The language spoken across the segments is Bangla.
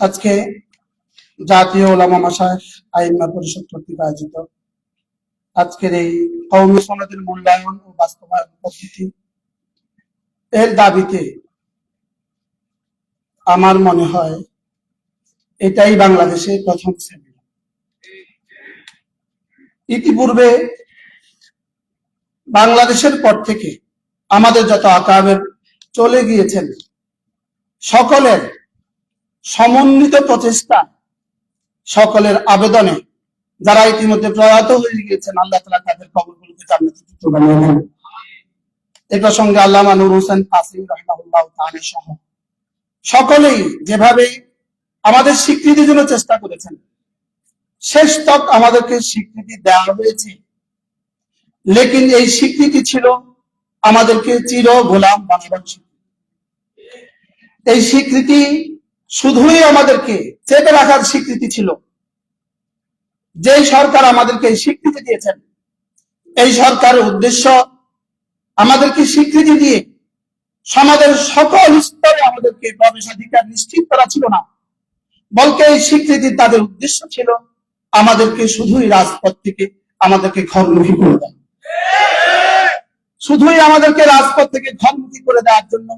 আজকে জাতীয় ওলামা মাসায় আইম্মা পরিষদ কর্তৃক আয়োজিত আজকের এই কৌমি সনদের মূল্যায়ন ও বাস্তবায়ন পদ্ধতি, এর দাবিতে আমার মনে হয় এটাই বাংলাদেশে প্রথম সেমিনার ইতিপূর্বে বাংলাদেশের পর থেকে আমাদের যত আকাবের চলে গিয়েছেন, সকলের সমন্বিত প্রচেষ্টা সকলের আবেদনে। যারা ইতিমধ্যে প্রয়াত হয়ে গিয়েছেন, আল্লাহ তালা তাদের কবরগুলোকে জান্নাতের টুকরো বানিয়ে এ প্রসঙ্গে আল্লামা নুর হোসেন কাসিম রহমাহুল্লাহ তাআলা সহ সকলেই যেভাবে আমাদের স্বীকৃতির জন্য চেষ্টা করেছেন, শেষ তক আমাদেরকে স্বীকৃতি দেওয়া হয়েছে। লেকিন এই স্বীকৃতি ছিল আমাদেরকে চির গোলাম বানাবার এই স্বীকৃতি শুধুই আমাদেরকে চেপে রাখার স্বীকৃতি ছিল। যে সরকার আমাদেরকে স্বীকৃতি দিয়েছেন, এই সরকারের উদ্দেশ্য আমাদেরকে স্বীকৃতি দিয়ে সমাজের সকল স্তরে আমাদেরকে প্রবেশাধিকার নিশ্চিত করা ছিল না বলকে এই স্বীকৃতি তাদের উদ্দেশ্য ছিল আমাদেরকে শুধুই রাজপথ থেকে আমাদেরকে ঘরমুখী করে দেয় শুধুই আমাদেরকে রাজপথ থেকে ঘরমুখী করে দেওয়ার জন্য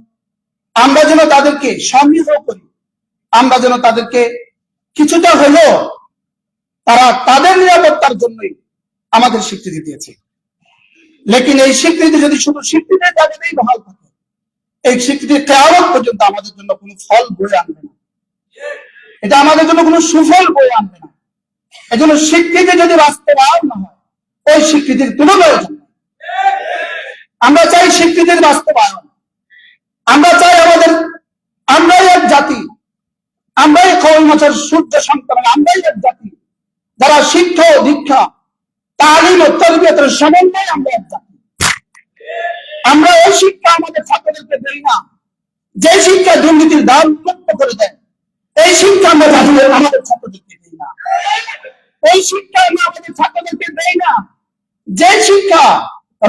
আমরা যেন তাদেরকে সমৃদ্ধ করি আমরা যেন তাদেরকে কিছুটা হলেও তারা তাদের নিরাপত্তার জন্যই আমাদের স্বীকৃতি দিয়েছে। লেকিন এই স্বীকৃতি যদি শুধু স্বীকৃতির দাবিতেই বহাল থাকে, এই স্বীকৃতি কেয়ামত পর্যন্ত আমাদের জন্য কোনো ফল বয়ে আনবে না। এটা আমাদের জন্য কোনো সুফল বয়ে আনবে না। এজন্য স্বীকৃতি যদি বাস্তবায়ন না হয়, ওই স্বীকৃতির তুলনায় আমরা চাই স্বীকৃতির বাস্তবায়ন। আমরা চাই আমাদের আমরাই এক জাতি আমরাই কৌল মাছের সূর্য সন্তান, আমরাই এক জাতি। যারা শিক্ষা ও দীক্ষা, তালিম ও তরবিয়তের সমন্বয় আমরা এক জাতি। আমরা ওই শিক্ষা আমাদের ছাত্রদেরকে দেই না। যে শিক্ষা দুর্নীতির দাম মুক্ত করে দেয়, এই শিক্ষা আমরা জাতিদের, আমাদের ছাত্রদেরকে দেই না। ওই শিক্ষা আমরা আমাদের ছাত্রদেরকে দেই না। যে শিক্ষা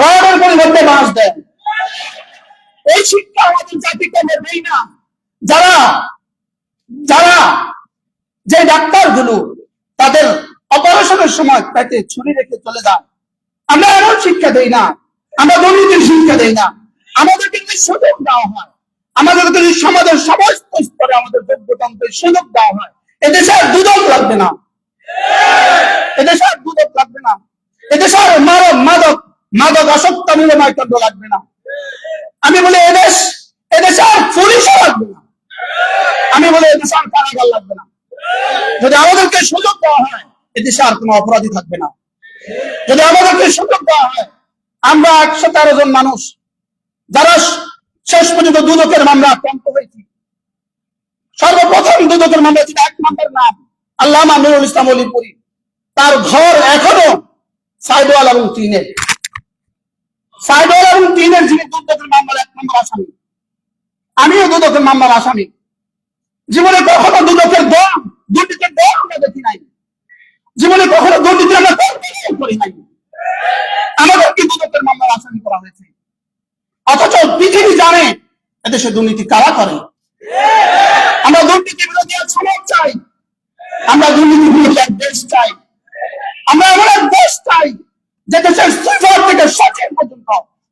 রডের পরিবর্তে বাঁশ দেয় এই শিক্ষা আমাদের জাতিকে আমরা দেই না। যারা যারা যে ডাক্তারগুলো তাদের অপারেশনের সময় পেটে ছুরি রেখে চলে যায়, আমরা এমন শিক্ষা দেই না, আমরা দুর্নীতির শিক্ষা দেই না। আমাদেরকে যদি সুযোগ দেওয়া হয়, আমাদেরকে যদি সমাজের সমস্ত স্তরে আমাদের যোগ্যতন্ত্রের সুযোগ দেওয়া হয়, এদেশে আর দুদক লাগবে না। এদেশে আর দুদক লাগবে না। এদেশে আর মাদক মাদক মাদক আসক্ত নিরাময়কাণ্ড লাগবে না। আমি বলি, এদেশ, এদেশে আর পুলিশও লাগবে না। আমি বলি এদেশে কারাগার লাগবে না। যদি আমাদেরকে সুযোগ দেওয়া হয়, এদেশে আর কোনো অপরাধী থাকবে না। যদি আমাদেরকে সুযোগ দেওয়া হয়, আমরা একশো তেরো জন মানুষ, যারা শেষ পর্যন্ত দুদকের মামলা আক্রান্ত হয়েছি। সর্বপ্রথম দুদকের মামলা ছিল এক নম্বর নাম আল্লাহ নুরুল ইসলাম অলিপুরি। তার ঘর এখনও সাইদওয়াল এবং তিনের। সাইদওয়াল এবং তিনের যিনি দুদকের মামলার এক নম্বর আসামি। আমিও দুদকের মামলার আসামি। জীবনে কখনো দুদকের দম দুর্নীতির দম আমরা দেখি নাই। জীবনে কখনো দুর্নীতি আমরা করি নাই। আমাদেরকে দুদকের মামলার আসামি করা হয়েছে? অথচ পৃথিবী জানে এদেশে দুর্নীতি কারা করে। আমরা দুর্নীতি বিরোধী সমাজ চাই। আমরা দুর্নীতি বিরোধী এক দেশ চাই। আমরা এমন এক দেশ চাই যে দেশের সুইফার থেকে সচিব পর্যন্ত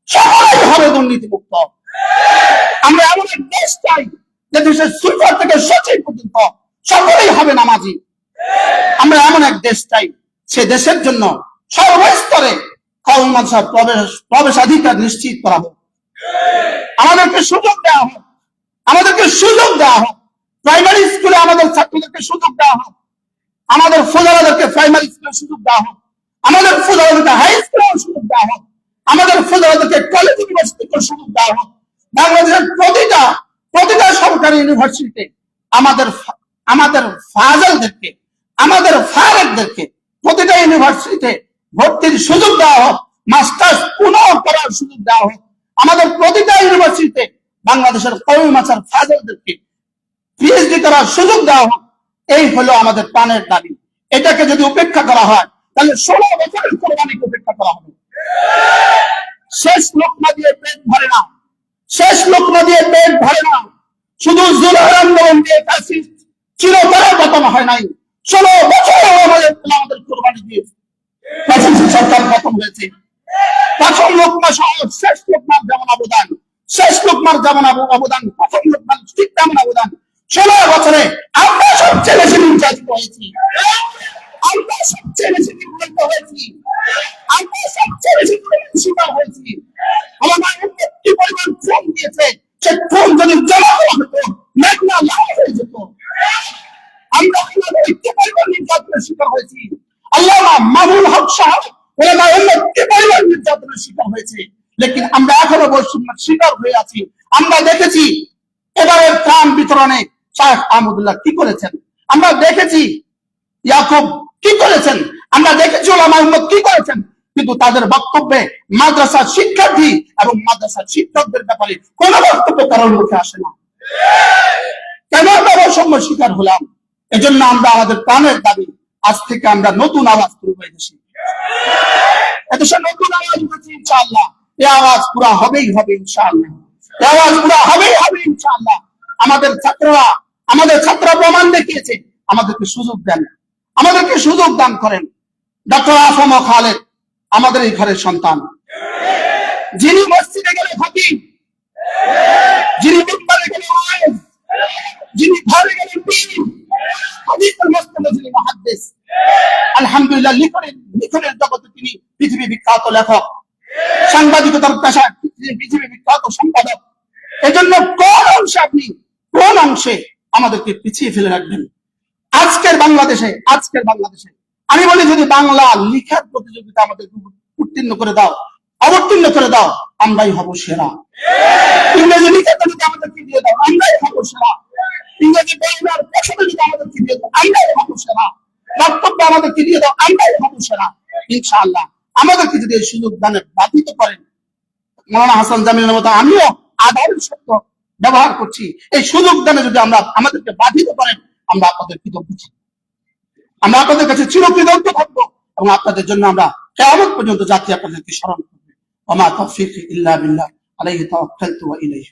সবাই হবে দুর্নীতি মুক্ত আমরা এমন এক দেশ চাই যে দেশের সুইফার থেকে সচিব পর্যন্ত সকলেই হবে নামাজি। আমরা এমন এক দেশ চাই, সে দেশের জন্য সর্বস্তরে প্রবেশ, প্রবেশাধিকার নিশ্চিত করা হোক। আমাদেরকে সুযোগ দেওয়া হোক, আমাদেরকে সুযোগ দেওয়া হোক। প্রাইমারি স্কুলে আমাদের ছাত্রদেরকে সুযোগ দেওয়া হোক। আমাদের ফোজারাদেরকে প্রাইমারি স্কুলে সুযোগ দেওয়া হোক। আমাদের ফোজারাদেরকে হাই স্কুলে সুযোগ দেওয়া হোক। আমাদের ফোজারাদেরকে কলেজ ইউনিভার্সিটিতে সুযোগ দেওয়া হোক। বাংলাদেশের প্রতিটা প্রতিটা সরকারি ইউনিভার্সিটিতে আমাদের আমাদের ফাজলদেরকে, আমাদের ফারেকদেরকে প্রতিটা ইউনিভার্সিটিতে ভর্তির সুযোগ দেওয়া হোক মাস্টার্স পুনঃ করার সুযোগ দেওয়া হোক, আমাদের প্রতিটা ইউনিভার্সিটিতে বাংলাদেশের কৌমি মাছের ফাজলদেরকে পিএইচডি করার সুযোগ দেওয়া হোক, এই হলো আমাদের প্রাণের দাবি। এটাকে যদি উপেক্ষা করা হয়, তাহলে ষোলো বছরের কোরবানিকে উপেক্ষা করা হবে। শেষ লোকমা দিয়ে পেট ভরে না। শেষ লোকমা দিয়ে পেট ভরে না। শুধু জুলহার আন্দোলন দিয়ে ফ্যাসিস্ট চিরতরে পতন হয় নাই। ষোলো বছর আমাদের আমাদের কোরবানি দিয়েছে ফ্যাসিস্ট সরকার পতন হয়েছে। প্রথম লোকমা সহ শেষ লোকমার যেমন অবদান, শেষ লোকমার যেমন অবদান, প্রথম লোকমার ঠিক তেমন অবদান। ষোলো বছরে আমরা সবচেয়ে বেশি নির্যাতিত হয়েছি। আমরা সবচেয়ে বেশি নির্যাতিত হয়েছি। আমরা সবচেয়ে বেশি হয়েছি। আমার একটি পরিমাণ ফোন দিয়েছে সে ফোন যদি জমা করা হতো মেঘনা লাল হয়ে যেত আমরা ওনাদের একটি পরিমাণ নির্যাতনের শিকার হয়েছি আল্লাহ আমরা দেখেছি ত্রাণ বিতরণে শাহ আহমদুল্লাহ কি করেছেন? আমরা দেখেছি ইয়াকুব কি করেছেন? আমরা দেখেছি কি করেছেন? কিন্তু তাদের বক্তব্যে মাদ্রাসার শিক্ষার্থী এবং মাদ্রাসার শিক্ষকদের ব্যাপারে কোনো বক্তব্য কারোর মুখে আসে না। কেন আমরা বৈষম্য শিকার হলাম? এজন্য আমরা আমাদের প্রাণের দাবি, আজ থেকে আমরা নতুন আওয়াজ তুলব এদেশে এদেশে নতুন আওয়াজ উঠেছে, ইনশাআল্লাহ। এই আওয়াজ পুরা হবেই হবে, ইনশাআল্লাহ। এই আওয়াজ পুরা হবেই হবে, ইনশাআল্লাহ। আমাদের ছাত্ররা আমাদের ছাত্ররা প্রমাণ দেখিয়েছে, আমাদেরকে সুযোগ দেন। আমাদেরকে সুযোগ দান করেন। ডক্টর আফম খালেদ, আমাদের এই ঘরের সন্তান। যিনি মসজিদে গেলে খতিব। যিনি মিম্বারে গেলে যিনি ঘরে গেলে হাদিসের মস্তবে যিনি মুহাদ্দিস আলহামদুলিল্লাহ লিখনের লিখনের জগতে তিনি পৃথিবী বিখ্যাত লেখক। সাংবাদিকতার পেশা পৃথিবী বিখ্যাত সম্পাদক। এজন্য কোন অংশে আপনি, কোন অংশে আমাদেরকে পিছিয়ে ফেলে রাখবেন? আজকের বাংলাদেশে আজকের বাংলাদেশে। আমি বলি, যদি বাংলা লিখার প্রতিযোগিতা আমাদের উত্তীর্ণ করে দাও, অবতীর্ণ করে দাও, আমরাই হব সেরা। ইংরেজি লিখে যদি আমাদেরকে দিয়ে দাও, আমরাই হব সেরা। ইংরেজি বইবার পেছনে যদি আমাদেরকে দিয়ে দাও, আমরাই হব সেরা। বক্তব্য আমাদেরকে দিয়ে দাও, আমরাই হব সেরা, ইনশাআল্লাহ। আমাদেরকে যদি এই সুযোগ দানে বাধিত করেন, মৌলানা হাসান জামিলের মতো আমিও আধারের শব্দ ব্যবহার করছি। এই সুযোগ দানে যদি আমরা আমাদেরকে বাধিত করেন, আমরা আপনাদের কৃতজ্ঞ থাকব। আমরা আপনাদের কাছে চিরকৃতজ্ঞ থাকব এবং আপনাদের জন্য আমরা কেমন পর্যন্ত জাতি আপনাদেরকে স্মরণ করবে। ওমা তৌফিক ইল্লা বিল্লাহ, আলাইহি তাওয়াক্কালতু ওয়া ইলাইহি